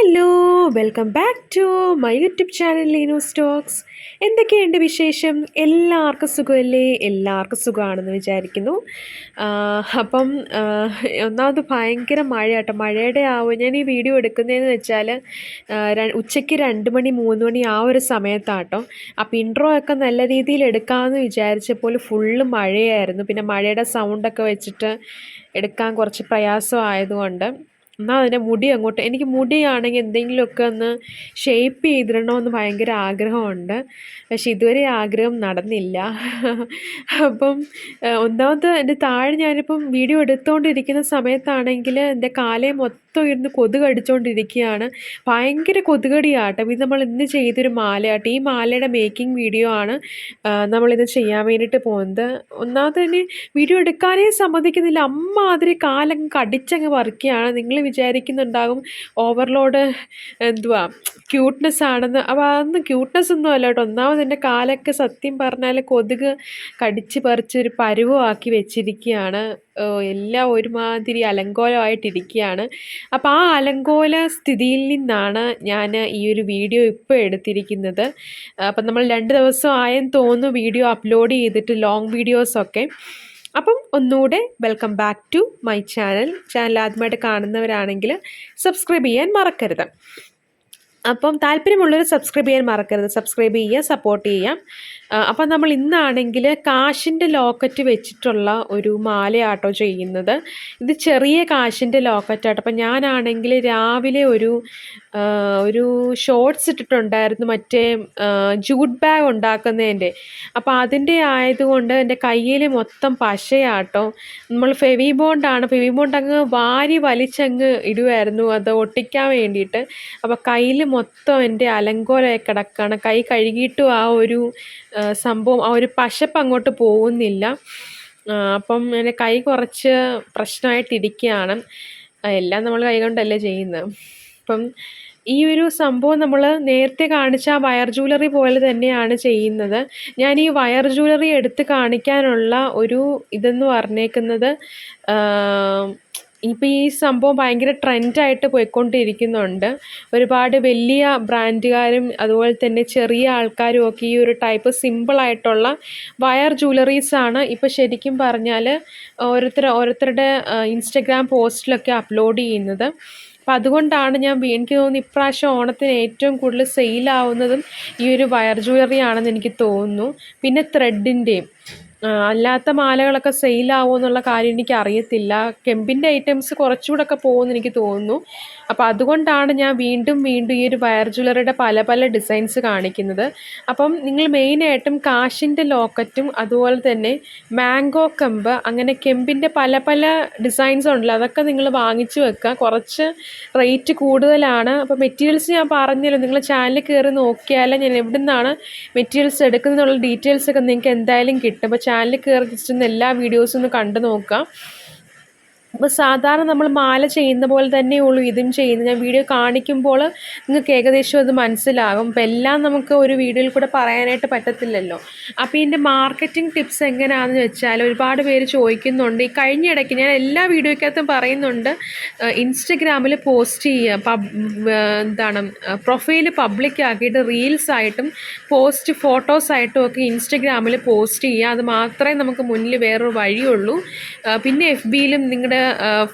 Hello welcome back to my YouTube channel Leenu Stokes എന്തൊക്കെയുണ്ട് വിശേഷം? എല്ലാവർക്കും സുഖമല്ലേ? എല്ലാവർക്കും സുഖമാണെന്ന് വിചാരിക്കുന്നു. അപ്പം ഒന്നാമത് ഭയങ്കര മഴയാട്ടോ. മഴയുടെ ആവും ഞാൻ ഈ വീഡിയോ എടുക്കുന്നതെന്ന് വെച്ചാൽ ഉച്ചയ്ക്ക് രണ്ട് മണി മൂന്ന് മണി ആ ഒരു സമയത്താട്ടോ. അപ്പം ഇൻട്രോ ഒക്കെ നല്ല രീതിയിൽ എടുക്കാമെന്ന് വിചാരിച്ചപ്പോൾ ഫുള്ള് മഴയായിരുന്നു. പിന്നെ മഴയുടെ സൗണ്ടൊക്കെ വെച്ചിട്ട് എടുക്കാൻ കുറച്ച് പ്രയാസമായതുകൊണ്ട് എന്നാൽ അതിന്റെ മുടി അങ്ങോട്ട് എനിക്ക് മുടിയാണെങ്കിൽ എന്തെങ്കിലുമൊക്കെ ഒന്ന് ഷേപ്പ് ചെയ്തിടണമെന്ന് ഭയങ്കര ആഗ്രഹമുണ്ട്. പക്ഷെ ഇതുവരെ ആഗ്രഹം നടന്നില്ല. അപ്പം ഒന്നാമത് എന്റെ താഴെ ഞാനിപ്പം വീഡിയോ എടുത്തുകൊണ്ടിരിക്കുന്ന സമയത്താണെങ്കിൽ എന്റെ കാലേ മൊത്തം ഇരുന്ന് കൊതുക് അടിച്ചുകൊണ്ടിരിക്കുകയാണ് ഭയങ്കര കൊതുകടിയാട്ടം. ഇത് നമ്മൾ ഇന്ന് ചെയ്തൊരു മാലയാട്ടം. ഈ മാലയുടെ മേക്കിംഗ് വീഡിയോ ആണ് നമ്മളിത് ചെയ്യാൻ വേണ്ടിയിട്ട് പോകുന്നത്. ഒന്നാമത് തന്നെ വീഡിയോ എടുക്കാനേ സമ്മതിക്കുന്നില്ല. അമ്മാതിരി കാലങ്ങ് കടിച്ചങ്ങ് പറിക്കുകയാണ്. നിങ്ങൾ വിചാരിക്കുന്നുണ്ടാകും ഓവർലോഡ് എന്തുവാ ക്യൂട്ട്നെസ് ആണെന്ന്. അപ്പോൾ അതൊന്നും ക്യൂട്ട്നെസ് ഒന്നും അല്ല കേട്ടോ. ഒന്നാമത് എന്റെ കാലൊക്കെ സത്യം പറഞ്ഞാൽ കൊതുക് കടിച്ച് പറിച്ച് ഒരു പരുവമാക്കി വെച്ചിരിക്കുകയാണ്. എല്ലാം ഒരുമാതിരി അലങ്കോലമായിട്ടിരിക്കുകയാണ്. അപ്പോൾ ആ അലങ്കോല സ്ഥിതിയിൽ നിന്നാണ് ഞാൻ ഈ ഒരു വീഡിയോ ഇപ്പോൾ എടുത്തിരിക്കുന്നത്. അപ്പം നമ്മൾ രണ്ട് ദിവസം ആയെന്ന് തോന്നുന്നു വീഡിയോ അപ്ലോഡ് ചെയ്തിട്ട് ലോങ് വീഡിയോസൊക്കെ അപ്പം ഒന്നുകൂടെ welcome back to my channel channel ആദ്യമായിട്ട് കാണുന്നവരാണെങ്കിൽ സബ്സ്ക്രൈബ് ചെയ്യാൻ മറക്കരുത്. അപ്പം താല്പര്യമുള്ളവർ സബ്സ്ക്രൈബ് ചെയ്യാൻ മറക്കരുത്. സബ്സ്ക്രൈബ് ചെയ്യുക സപ്പോർട്ട് ചെയ്യാം അപ്പം നമ്മൾ ഇന്നാണെങ്കിൽ കാശിന്റെ ലോക്കറ്റ് വെച്ചിട്ടുള്ള ഒരു മാലയാട്ടോ ചെയ്യുന്നത്. ഇത് ചെറിയ കാശിന്റെ ലോക്കറ്റാട്ടോ അപ്പം ഞാനാണെങ്കിൽ രാവിലെ ഒരു ഒരു ഷോർട്സ് ഇട്ടിട്ടുണ്ടായിരുന്നു മറ്റേ ജൂട്ട് ബാഗ് ഉണ്ടാക്കുന്നതിന്റെ. അപ്പോൾ അതിന്റെ ആയതുകൊണ്ട് എന്റെ കയ്യിൽ മൊത്തം പശയാട്ടോ. നമ്മൾ ഫെവി ബോണ്ടാണ് ഫെവി ബോണ്ട് അങ്ങ് വാരി വലിച്ചങ്ങ് ഇടുമായിരുന്നു അത് ഒട്ടിക്കാൻ വേണ്ടിയിട്ട്. അപ്പോൾ കയ്യിൽ മൊത്തം എന്റെ അലങ്കോലമായി കിടക്കുകയാണ് കൈ കഴുകിയിട്ടും ആ ഒരു സംഭവം ആ ഒരു പശപ്പ് അങ്ങോട്ട് പോകുന്നില്ല. അപ്പം എന്റെ കൈ കുറച്ച് പ്രശ്നമായിട്ടിരിക്കുകയാണ്. എല്ലാം നമ്മൾ കൈ കൊണ്ടല്ലേ ചെയ്യുന്നത്. അപ്പം ഈ ഒരു സംഭവം നമ്മൾ നേരത്തെ കാണിച്ച ആ വയർ ജ്വല്ലറി പോലെ തന്നെയാണ് ചെയ്യുന്നത്. ഞാൻ ഈ വയർ ജ്വല്ലറി എടുത്ത് കാണിക്കാനുള്ള ഒരു ഇതെന്ന് പറഞ്ഞേക്കുന്നത് ഇപ്പോൾ ഈ സംഭവം ഭയങ്കര ട്രെൻഡായിട്ട് പോയിക്കൊണ്ടിരിക്കുന്നുണ്ട്. ഒരുപാട് വലിയ ബ്രാൻഡുകാരും അതുപോലെ തന്നെ ചെറിയ ആൾക്കാരും ഒക്കെ ഈ ഒരു ടൈപ്പ് സിമ്പിളായിട്ടുള്ള വയർ ജ്വല്ലറീസാണ് ഇപ്പോൾ ശരിക്കും പറഞ്ഞാൽ ഓരോരുത്തർ ഓരോരുത്തരുടെ ഇൻസ്റ്റഗ്രാം പോസ്റ്റിലൊക്കെ അപ്ലോഡ് ചെയ്യുന്നത്. അപ്പം അതുകൊണ്ടാണ് ഞാൻ എനിക്ക് തോന്നുന്നു ഇപ്രാവശ്യം ഓണത്തിന് ഏറ്റവും കൂടുതൽ സെയിലാവുന്നതും ഈ ഒരു വയർ ജ്വല്ലറി ആണെന്ന് എനിക്ക് തോന്നുന്നു. പിന്നെ ത്രെഡിന്റെയും അല്ലാത്ത മാലകളൊക്കെ സെയിലാവുമോ എന്നുള്ള കാര്യം എനിക്ക് അറിയത്തില്ല കെമ്പിന്റെ ഐറ്റംസ് കുറച്ചുകൂടെ ഒക്കെ പോകുമെന്ന് എനിക്ക് തോന്നുന്നു. അപ്പോൾ അതുകൊണ്ടാണ് ഞാൻ വീണ്ടും വീണ്ടും ഈ ഒരു വയർ ജ്വല്ലറിയുടെ പല പല ഡിസൈൻസ് കാണിക്കുന്നത്. അപ്പം നിങ്ങൾ മെയിനായിട്ടും കാശിന്റെ ലോക്കറ്റും അതുപോലെ തന്നെ മാംഗോ കമ്പ് അങ്ങനെ കെമ്പിന്റെ പല പല ഡിസൈൻസ് ഉണ്ടല്ലോ അതൊക്കെ നിങ്ങൾ വാങ്ങിച്ചു വെക്കുക. കുറച്ച് റേറ്റ് കൂടുതലാണ്. അപ്പോൾ മെറ്റീരിയൽസ് ഞാൻ പറഞ്ഞല്ലോ നിങ്ങൾ ചാനലിൽ കയറി നോക്കിയാൽ ഞാൻ എവിടെ നിന്നാണ് മെറ്റീരിയൽസ് ഡീറ്റെയിൽസ് ഒക്കെ നിങ്ങൾക്ക് എന്തായാലും കിട്ടും. അപ്പോൾ ചാനലിൽ കയറി ജസ്റ്റ് ഒന്ന് എല്ലാ വീഡിയോസും ഒന്ന് കണ്ടു അപ്പോൾ സാധാരണ നമ്മൾ മാല ചെയ്യുന്ന പോലെ തന്നെയുള്ളൂ ഇതും ചെയ്യുന്നത്. ഞാൻ വീഡിയോ കാണിക്കുമ്പോൾ നിങ്ങൾക്ക് ഏകദേശം അത് മനസ്സിലാകും. അപ്പോൾ എല്ലാം നമുക്ക് ഒരു വീഡിയോയിൽ കൂടെ പറയാനായിട്ട് പറ്റത്തില്ലല്ലോ. അപ്പോൾ ഇതിന്റെ മാർക്കറ്റിംഗ് ടിപ്സ് എങ്ങനെയാണെന്ന് വെച്ചാൽ ഒരുപാട് പേര് ചോദിക്കുന്നുണ്ട്. ഈ കഴിഞ്ഞ ഇടയ്ക്ക് ഞാൻ എല്ലാ വീഡിയോയ്ക്കകത്തും പറയുന്നുണ്ട് ഇൻസ്റ്റഗ്രാമിൽ പോസ്റ്റ് ചെയ്യുക പബ് എന്താണ് പ്രൊഫൈൽ പബ്ലിക് ആക്കിയിട്ട് റീൽസ് ആയിട്ടും പോസ്റ്റ് ഫോട്ടോസ് ആയിട്ടും ഒക്കെ ഇൻസ്റ്റഗ്രാമിൽ പോസ്റ്റ് ചെയ്യുക. അത് മാത്രമേ നമുക്ക് മുന്നിൽ വേറൊരു വഴിയുള്ളൂ. പിന്നെ എഫ് ബിയിലും നിങ്ങളുടെ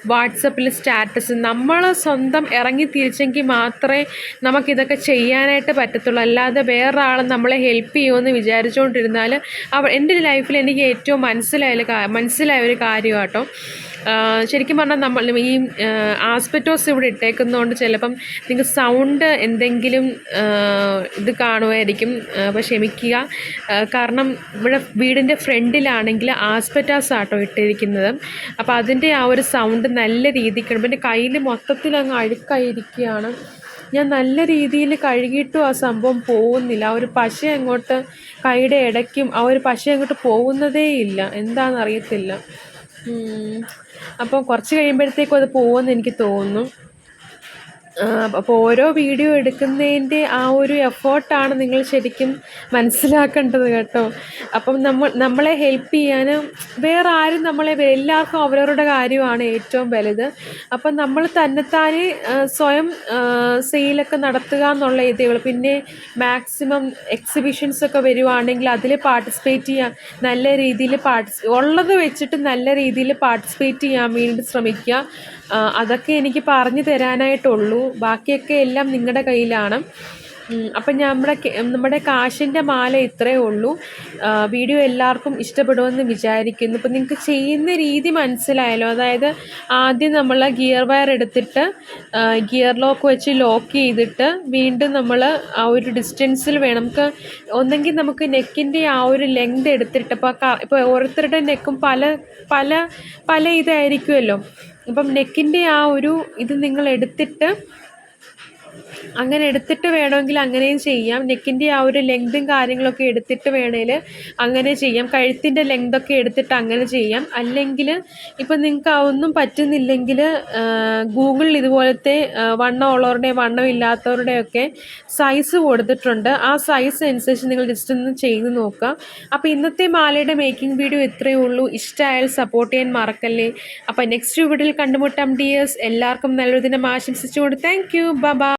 വാട്സപ്പിൽ സ്റ്റാറ്റസ്. നമ്മൾ സ്വന്തം ഇറങ്ങി തിരിച്ചെങ്കിൽ മാത്രമേ നമുക്കിതൊക്കെ ചെയ്യാനായിട്ട് പറ്റത്തുള്ളൂ. അല്ലാതെ വേറൊരാൾ നമ്മളെ ഹെൽപ്പ് ചെയ്യുമെന്ന് വിചാരിച്ചുകൊണ്ടിരുന്നാൽ അവ എന്റെ ലൈഫിൽ എനിക്ക് ഏറ്റവും മനസ്സിലായ മനസ്സിലായ ഒരു കാര്യമാട്ടോ. ശരിക്കും പറഞ്ഞാൽ നമ്മൾ ഈ ആസ്പെറ്റോസ് ഇവിടെ ഇട്ടേക്കുന്നതുകൊണ്ട് ചിലപ്പം നിങ്ങൾക്ക് സൗണ്ട് എന്തെങ്കിലും ഇത് കാണുമായിരിക്കും അപ്പോൾ ക്ഷമിക്കുക. കാരണം ഇവിടെ വീടിന്റെ ഫ്രണ്ടിലാണെങ്കിൽ ആസ്പെറ്റാസ് ആട്ടോ ഇട്ടിരിക്കുന്നത്. അപ്പോൾ അതിന്റെ ആ ഒരു സൗണ്ട് നല്ല രീതിക്ക് പിന്നെ കയ്യിൽ മൊത്തത്തിൽ അങ്ങ് അഴുക്കായിരിക്കുകയാണ്. ഞാൻ നല്ല രീതിയിൽ കഴുകിയിട്ടും ആ സംഭവം പോകുന്നില്ല. ആ ഒരു പശ അങ്ങോട്ട് കൈയുടെ ഇടയ്ക്കും ആ ഒരു പശ അങ്ങോട്ട് പോകുന്നതേ ഇല്ല എന്താണെന്ന് അപ്പോൾ കുറച്ച് കഴിയുമ്പോഴത്തേക്കും അത് പോകുമെന്ന് എനിക്ക് തോന്നുന്നു. അപ്പോൾ ഓരോ വീഡിയോ എടുക്കുന്നതിന്റെ ആ ഒരു എഫേർട്ടാണ് നിങ്ങൾ ശരിക്കും മനസ്സിലാക്കേണ്ടത് കേട്ടോ. അപ്പം നമ്മൾ നമ്മളെ ഹെൽപ്പ് ചെയ്യാനും വേറെ ആരും നമ്മളെ എല്ലാവർക്കും അവരവരുടെ കാര്യമാണ് ഏറ്റവും വലുത്. അപ്പം നമ്മൾ തന്നെത്താനെ സ്വയം സെയിലൊക്കെ നടത്തുക എന്നുള്ള ഇതേ ഉള്ളൂ പിന്നെ മാക്സിമം എക്സിബിഷൻസ് ഒക്കെ വരുവാണെങ്കിൽ അതിൽ പാർട്ടിസിപ്പേറ്റ് ചെയ്യാൻ നല്ല രീതിയിൽ പാർട്ടിസ് ഉള്ളത് വെച്ചിട്ട് നല്ല രീതിയിൽ പാർട്ടിസിപ്പേറ്റ് ചെയ്യാൻ വേണ്ടി ശ്രമിക്കുക. അതൊക്കെ എനിക്ക് പറഞ്ഞു തരാനായിട്ടുള്ളൂ. ബാക്കിയൊക്കെ എല്ലാം നിങ്ങളുടെ കയ്യിലാണ്. അപ്പം നമ്മുടെ നമ്മുടെ കാശിന്റെ മാല ഇത്രയേ ഉള്ളൂ. വീഡിയോ എല്ലാവർക്കും ഇഷ്ടപ്പെടുമെന്ന് വിചാരിക്കുന്നു. ഇപ്പം നിങ്ങൾക്ക് ചെയ്യുന്ന രീതി മനസ്സിലായല്ലോ. അതായത് ആദ്യം നമ്മൾ ഗിയർ വയർ എടുത്തിട്ട് ഗിയർ ലോക്ക് വെച്ച് ലോക്ക് ചെയ്തിട്ട് വീണ്ടും നമ്മൾ ആ ഒരു ഡിസ്റ്റൻസിൽ വേണം. നമുക്ക് ഒന്നെങ്കിൽ നമുക്ക് നെക്കിന്റെ ആ ഒരു ലെങ്ത് എടുത്തിട്ട് ഇപ്പോൾ ഇപ്പോൾ ഓരോരുത്തരുടെ നെക്കും പല പല പല ഇതായിരിക്കുമല്ലോ അപ്പം നെക്കിന്റെ ആ ഒരു ഇത് നിങ്ങൾ എടുത്തിട്ട് അങ്ങനെ എടുത്തിട്ട് വേണമെങ്കിൽ അങ്ങനെയും ചെയ്യാം. നെക്കിന്റെ ആ ഒരു ലെങ്തും കാര്യങ്ങളൊക്കെ എടുത്തിട്ട് വേണേൽ അങ്ങനെ ചെയ്യാം. കഴുത്തിന്റെ ലെങ്തൊക്കെ എടുത്തിട്ട് അങ്ങനെ ചെയ്യാം. അല്ലെങ്കിൽ ഇപ്പം നിങ്ങൾക്ക് അതൊന്നും പറ്റുന്നില്ലെങ്കിൽ ഗൂഗിളിൽ ഇതുപോലത്തെ വണ്ണമുള്ളവരുടെയും വണ്ണം ഉള്ളവരുടെയും വണ്ണം ഇല്ലാത്തവരുടെയൊക്കെ സൈസ് കൊടുത്തിട്ടുണ്ട്. ആ സൈസ് അനുസരിച്ച് നിങ്ങൾ ജസ്റ്റ് ഒന്ന് ചെയ്ത് നോക്കുക. അപ്പോൾ ഇന്നത്തെ മാലയുടെ മേക്കിംഗ് വീഡിയോ ഇത്രയേ ഉള്ളൂ. ഇഷ്ടമായാൽ സപ്പോർട്ട് ചെയ്യാൻ മറക്കല്ലേ. അപ്പോൾ നെക്സ്റ്റ് വീഡിയോയിൽ കണ്ടുമുട്ടാം. ഡിയേഴ്സ് എല്ലാവർക്കും നല്ലൊരു ദിനം ആശംസിച്ചുകൊണ്ട് താങ്ക് യു ബൈ